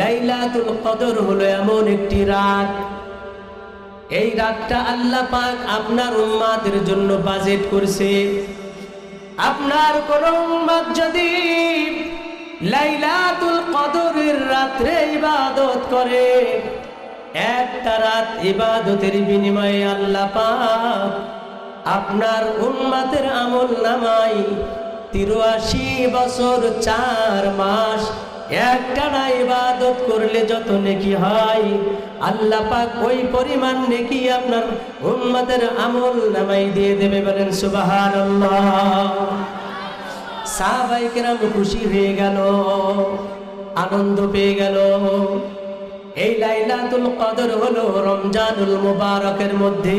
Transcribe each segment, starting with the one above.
লাইলাতুল কদর হলো এমন একটি রাত। এই রাতটা আল্লাহ পাক আপনার উম্মাদের জন্য বাজেট করছে। আপনার কোন যদি লাইলাতুল কদরের রাত্রে ইবাদত করে, একটা রাত ইবাদতের বিনিময়ে আল্লাহ আপনার উম্মাতের আমল নামাই তিরাশি বছর চার মাস একটানা ইবাদত করলে যত নেকি হয়। আল্লাহ পাক ওই পরিমাণ নেকি আপনার উম্মাতের আমল নামাই দিয়ে দেবে বলেন, সুবহানাল্লাহ। সাহাবাই কেরাম খুশি হয়ে গেল, আনন্দ পেয়ে গেল। এই লাইলাতুল কদর হলো রমজানুল মুবারকের মধ্যে।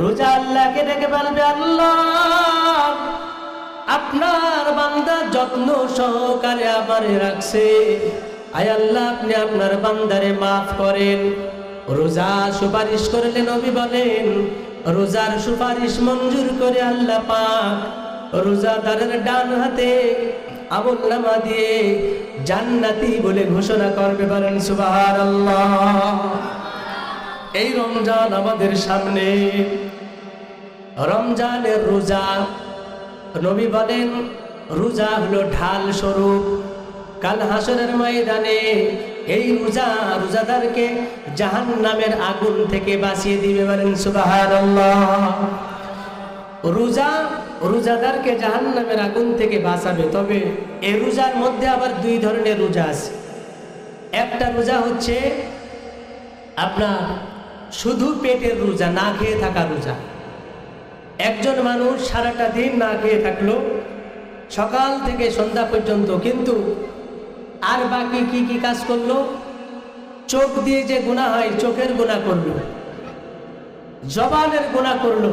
রোজা আল্লাহকে ডেকে বলবে, আল্লাহ, আপনার বান্দা যত্ন সহকারে আমারে রাখছে। আয় আল্লাহ, আপনি আপনার বান্দারে মাফ করেন। রোজা সুপারিশ করলে নবী বলেন, রোজার সুপারিশ মঞ্জুর করে আল্লাহ পাক রোজাদারের ডান হাতে আমল নামা দিয়ে জান্নাতি বলে ঘোষণা করবে বলেন, সুবহানাল্লাহ। এই রমজান আমাদের সামনে। রমজানের রোজা, নবী বলেন, রোজা হলো ঢাল স্বরূপ। কাল হাসরের ময়দানে এই রোজা রোজাদারকে জাহান নামের আগুন থেকে বাঁচিয়ে দিবে বলেন সুবহানাল্লাহ। রোজা রোজাদারকে জাহান নামের আগুন থেকে বাঁচাবে। তবে এই রোজার মধ্যে আবার দুই ধরনের রোজা আছে। একটা রোজা হচ্ছে আপনার শুধু পেটের রোজা, না খেয়ে থাকা রোজা। একজন মানুষ সারাটা দিন না খেয়ে থাকল, সকাল থেকে সন্ধ্যা পর্যন্ত কিন্তু আর বাকি কি কি কাজ করল? চোখ দিয়ে যে গুণা হয়, চোখের গুণা করল, জবানের গুণা করল,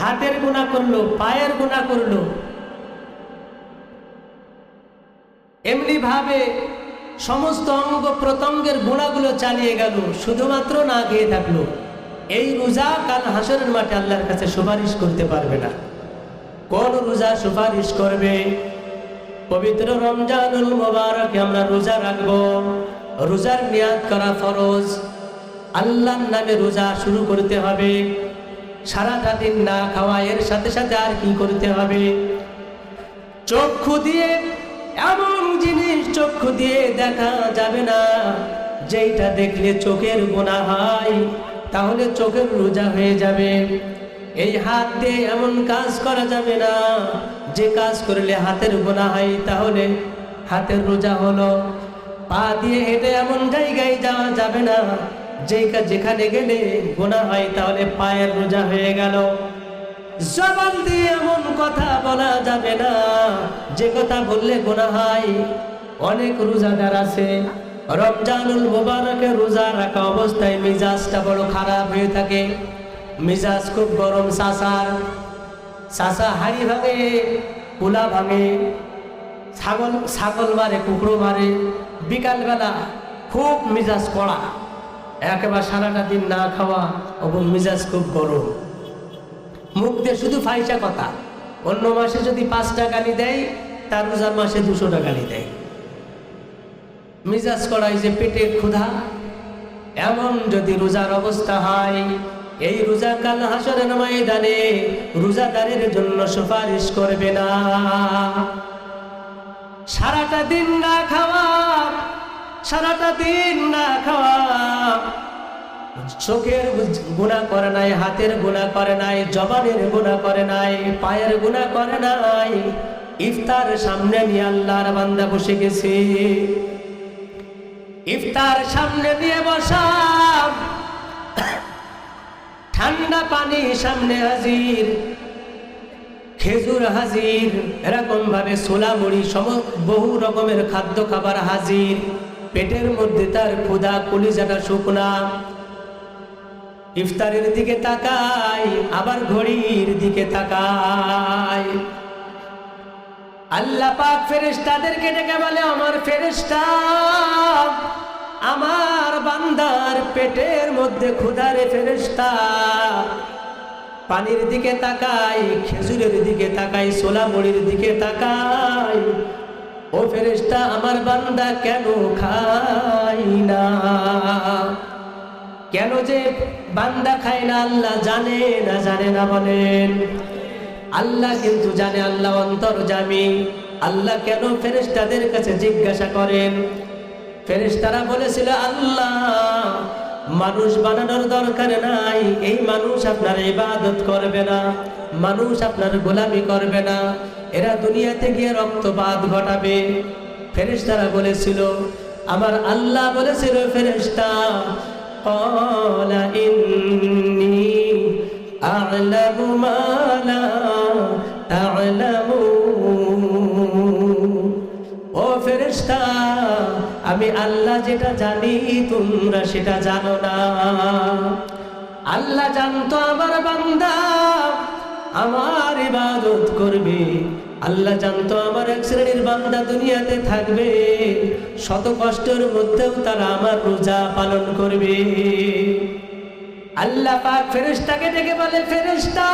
হাতের গুণা করল, পায়ের গুণা করল। এমনি ভাবে সমস্ত অঙ্গ প্রত্যঙ্গের গুণাগুলো চালিয়ে গেল, শুধুমাত্র না খেয়ে থাকল। এই রোজা কাল হাসরের মাঠে আল্লাহর কাছে সুপারিশ করতে পারবে না। কোন রোজা সুপারিশ করবে? পবিত্র রমজানুল মোবারকে আমরা রোজা রাখব। রোজার মেয়াদ করা ফরজ। আল্লাহর নামে রোজা শুরু করতে হবে। সারাটা দিন না খাওয়া, এর সাথে সাথে আর কি করতে হবে? চক্ষু দিয়ে এমন জিনিস চক্ষু দিয়ে দেখা যাবে না। যেইটা দেখলে চোখের গোনা হয়, তাহলে চোখের রোজা হয়ে যাবে। এই হাত দিয়ে এমন কাজ করা যাবে না। যে কাজ করলে হাতের গোনা হয়, তাহলে হাতের রোজা হলো। পা দিয়ে হেঁটে এমন জায়গায় যাওয়া যাবে না। যে কা- যেখানে গেলে গোনা হয়, তাহলে পায়ের রোজা হয়ে গেল। জবান দিয়ে এমন কথা বলা যাবে না। যে কথা বললে গোনা হয়। অনেক রোজাদার আছে। রমজানুল মোবারকে রোজা রাখা অবস্থায় মিজাজটা বড় খারাপ হয়ে থাকে। মিজাজ খুব গরম সাসার সাসা হাড়ি ভাঙে কুলা ভাঙে, ছাগল ছাগল মারে কুকুরো মারে। বিকালবেলা খুব মিজাজ কড়া। একেবারে সারাটা দিন না খাওয়া, এবং মিজাজ খুব গরম। মুখ দিয়ে শুধু ফাইসা কথা। অন্য মাসে যদি পাঁচটা গালি দেয়, তার রোজার মাসে দুশোটা গালি দেয়। মিজাজ করাই যে পেটের ক্ষুধা। এমন যদি রোজার অবস্থা হয়, এই রোজা কাল হাসরের ময়দানে রোজাদারের জন্য সুপারিশ করবে না। সারাটা দিন না খাওয়া, সারাটা দিন না খাওয়া চোখের গুণা করে নাই, হাতের গুণা করে নাই, জবানের গুণা করে নাই, পায়ের গুণা করে নাই। ইফতার সামনে নিয়ে আল্লাহর বান্দা বসে গেছে। ইফতার সামনে দিয়ে বসা। ঠান্ডা পানি সামনে হাজির। খেজুর হাজির। এরকম ভাবে সোলা মুড়ি সম, বহু রকমের খাদ্য খাবার হাজির। পেটের মধ্যে তার ক্ষুধা, কলিজাটা শুকনা। ইফতারের দিকে তাকাই, আবার ঘড়ির দিকে তাকাই। আল্লাহ পাক ফেরেশতাদেরকে ডেকে বলে, আমার ফেরেশতা, আমার বান্দার পেটের মধ্যে ক্ষুধারে ফেরেশতা। পানির দিকে তাকাই, খেজুরের দিকে তাকাই সোলা মুড়ির দিকে তাকাই। ও ফেরেশতা, আমার বান্দা কেন খাই না? কেন যে বান্দা খায় না, আল্লাহ জানে না জানে না বলেন। আল্লাহ কিন্তু জানে, আল্লাহ অন্তর জামি আল্লাহ কেন ফেরেশতাদের কাছে জিজ্ঞাসা করেন? ফেরেশতারা বলেছিল, আল্লাহ, মানুষ বানানোর দরকার নাই। এই মানুষ আপনার ইবাদত করবে না, মানুষ আপনার গোলামি করবে না। এরা দুনিয়াতে গিয়ে রক্তপাত ঘটাবে। ফেরেশতারা বলেছিল, আমার আল্লাহ বলেছিল, ফেরেশতা قال إني أعلم ما لا تعلمون ও ফেরেশতা আমি আল্লাহ যেটা জানি তোমরা সেটা জানো না আল্লাহ জানতো আমার বান্দা আমার ইবাদত করবে আল্লাহ জানতো আমার এক শ্রেণির বান্দা দুনিয়াতে থাকবে। শত কষ্টের মধ্যেও তারা আমার রোজা পালন করবে। আল্লাহ পাক ফেরেশতাকে ডেকে বলে, ফেরেশতা,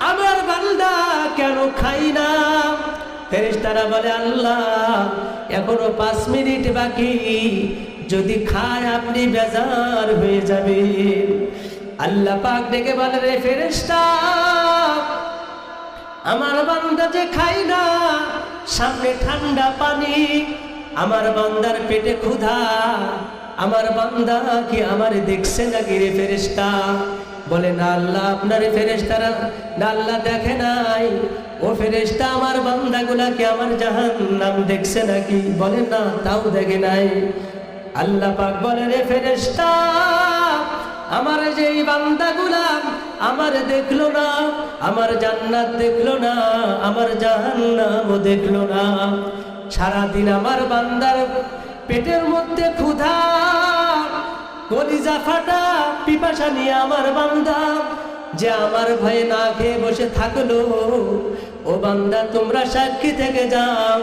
আমার বান্দা কেন খাই না? ফেরেশতারা বলে, আল্লাহ, এখনও পাঁচ মিনিট বাকি। যদি খায় আপনি বেজার হয়ে যাবে আল্লাহ পাক ডেকে বলে, রে ফেরেশতা আমার বান্দা যে খাই না, সামনে ঠান্ডা পানি, আমার বান্দার পেটে ক্ষুধা, আমার বান্দা কি আমার দেখছে নাকি রে ফেরেশতা? বলে, না আল্লাহ, আপনার ফেরেশতারা, না আল্লাহ দেখে নাই। ও ফেরেশতা, আমার বান্দাগুলাকে আমার জাহান নাম দেখছে নাকি? বলে, না, তাও দেখে নাই। আল্লাহ পাক বলে, রে ফেরেশতা আমার যে এই বান্দাগুলা আমার দেখল না, আমার জান্নাত দেখল না, আমার জাহান্নামও দেখল না। সারাদিন আমার বান্দার পেটের মধ্যে ক্ষুধা, কলিজা ফাটা, পিপাসা নিয়ে আমার বান্দা যে আমার ভয়ে না খেয়ে বসে থাকল। ও বান্দা, তোমরা সাক্ষী থেকে যাও,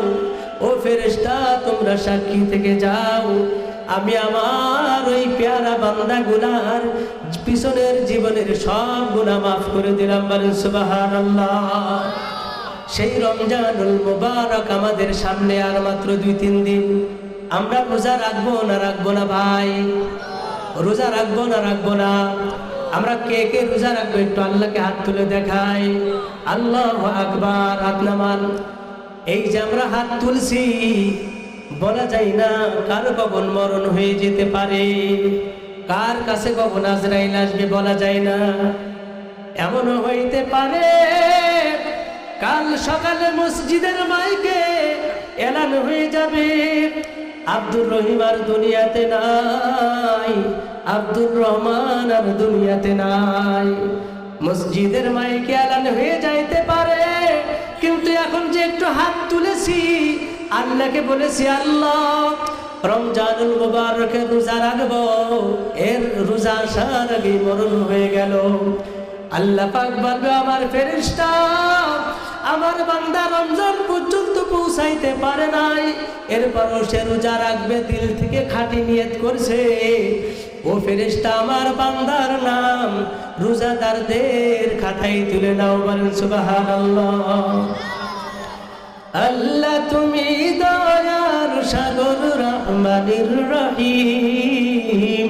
ও ফেরেশতা, তোমরা সাক্ষী থেকে যাও। আমি আমার ওই পেয়ারা বান্দা গুলার পিছনের জীবনের সব গুণা মাফ করে দিলাম সেই রমজানুল মুবারক আমাদের সামনে আর মাত্র দুই তিন দিন। আমরা রোজা রাখব না রাখব না ভাই? রোজা রাখব না রাখব না? আমরা কে কে রোজা রাখব একটু আল্লাহকে হাত তুলে দেখাই। আল্লাহ আকবার, হাত নামান। এই যে আমরা হাত তুলছি বলা যায় না, কার কখন মরণ হয়ে যেতে পারে? কার কাছে কখন আজরাইল আসবে বলা যায় না। এমনও হইতে পারে, কাল সকালে মসজিদের মাইকে এলান হয়ে যাবে। আব্দুর রহিম আর দুনিয়াতে নাই, আব্দুর রহমান আর দুনিয়াতে নাই। মসজিদের মাইকে এলান হয়ে যাইতে পারে, কিন্তু এখন যে একটু হাত তুলেছি আল্লাহকে বলেছি, আল্লাহ, রমজানুল মুবারকে রোজা রাখব। এর রোজা আসার আগে মরণ হয়ে গেল। আল্লাহ পাক বলবে, আমার ফেরেশতা আমার বান্দা রমজান পর্যন্ত পৌঁছাইতে পারে নাই। এরপরও সে রোজা রাখবে, দিল থেকে খাঁটি নিয়ত করছে। ও ফেরেশতা, আমার বান্দার নাম রোজাদারদের খাতায় তুলে নাও বলেন, সুবহানাল্লাহ। আল্লাহ তুমি দয়ার সাগর রহমানির রহিম।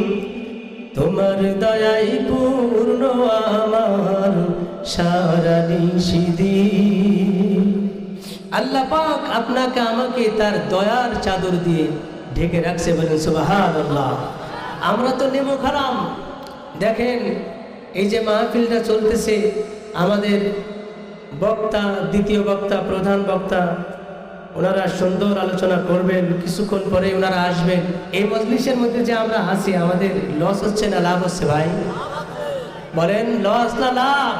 তোমার দয়াই পূর্ণ আমার সারা নিষিদি আল্লাহ পাক আপনাকে আমাকে তার দয়ার চাদর দিয়ে ঢেকে রাখছে বলেন সুবাহান আল্লাহ আমরা তো নেব খারাম। দেখেন, এই যে মাহফিলটা চলতেছে, আমাদের বক্তা, দ্বিতীয় বক্তা, প্রধান বক্তা, ওনারা সুন্দর আলোচনা করবেন, কিছুক্ষণ পরে ওনারা আসবেন। এই মজলিসের মধ্যে যে আমরা হাসি আমাদের লস হচ্ছে না, লাভ হচ্ছে ভাই? বলেন লস না লাভ?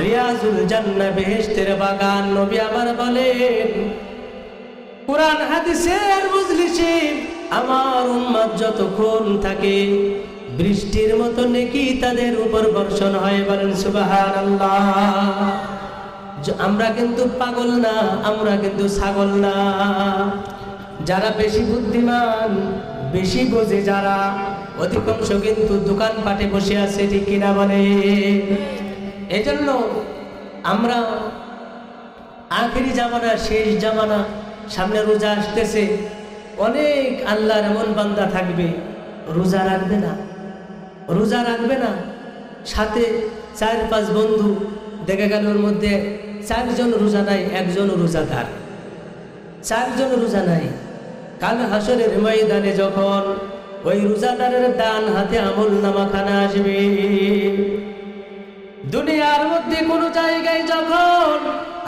রিয়াজুল জান্না বেহেশতের বাগান, নবী আমার বলেন, কোরআন, হাদিসের মজলিসে আমার উম্মত যতক্ষণ থাকে বৃষ্টির মতো নেকি তাদের উপর বর্ষণ হয়, বলেন য- আমরা কিন্তু পাগল না, আমরা কিন্তু ছাগল না। যারা বেশি বুদ্ধিমান, বেশি বোঝে যারা, অধিকাংশ কিন্তু দোকানপাটে বসে আছে, ঠিক কিনা বলে? এজন্য আমরা আখেরি জামানা, শেষ জামানা, সামনে রোজা আসতেছে, অনেক আল্লাহর এমন বান্দা থাকবে, রোজা রাখবে না। রোজা রাখবে না। সাথে চার, পাঁচ বন্ধু, দেখা গেল ওর মধ্যে চারজন রোজা নাই, একজন রোজাদার। চারজন রোজা নাই। কাল হাসরের ময়দানে যখন ওই রোজাদারের দান হাতে আমল নামাখানা আসবে, দুনিয়ার মধ্যে কোনো জায়গায় যখন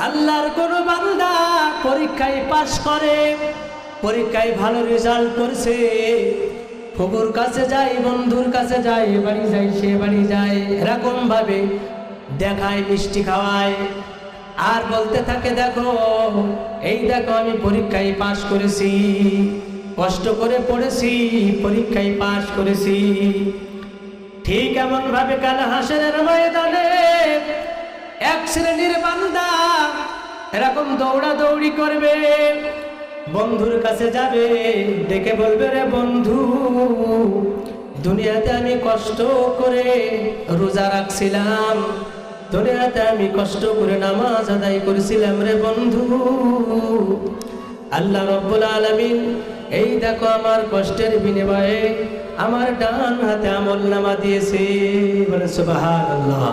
আল্লাহর কোনো বান্দা পরীক্ষায় পাশ করে, পরীক্ষায় ভালো রেজাল্ট করছে ফুকুর কাছে যাই, বন্ধুর কাছে যাই, বাড়ি যাই, সে বাড়ি যায়। এরকম ভাবে দেখায়, মিষ্টি খাওয়ায়। আর বলতে থাকে, দেখো, এই দেখো, আমি পরীক্ষায় পাশ করেছি। কষ্ট করে পড়েছি, পরীক্ষায় পাশ করেছি। ঠিক এমন ভাবে কাল হাসরের ময়দানে এক শ্রেণির বান্দা এরকম দৌড়া দৌড়ি করবে। বন্ধুর কাছে যাবে, ডেকে বলবে, রে বন্ধু, দুনিয়াতে আমি কষ্ট করে রোজা রাখছিলাম। দুনিয়াতে আমি কষ্ট করে নামাজ আদায় করেছিলাম, রে বন্ধু। আল্লাহ রব্বুল আলামিন, এই দেখো আমার কষ্টের বিনিময়ে আমার ডান হাতে আমল নামা দিয়েছে। বলে, সুবহানাল্লাহ।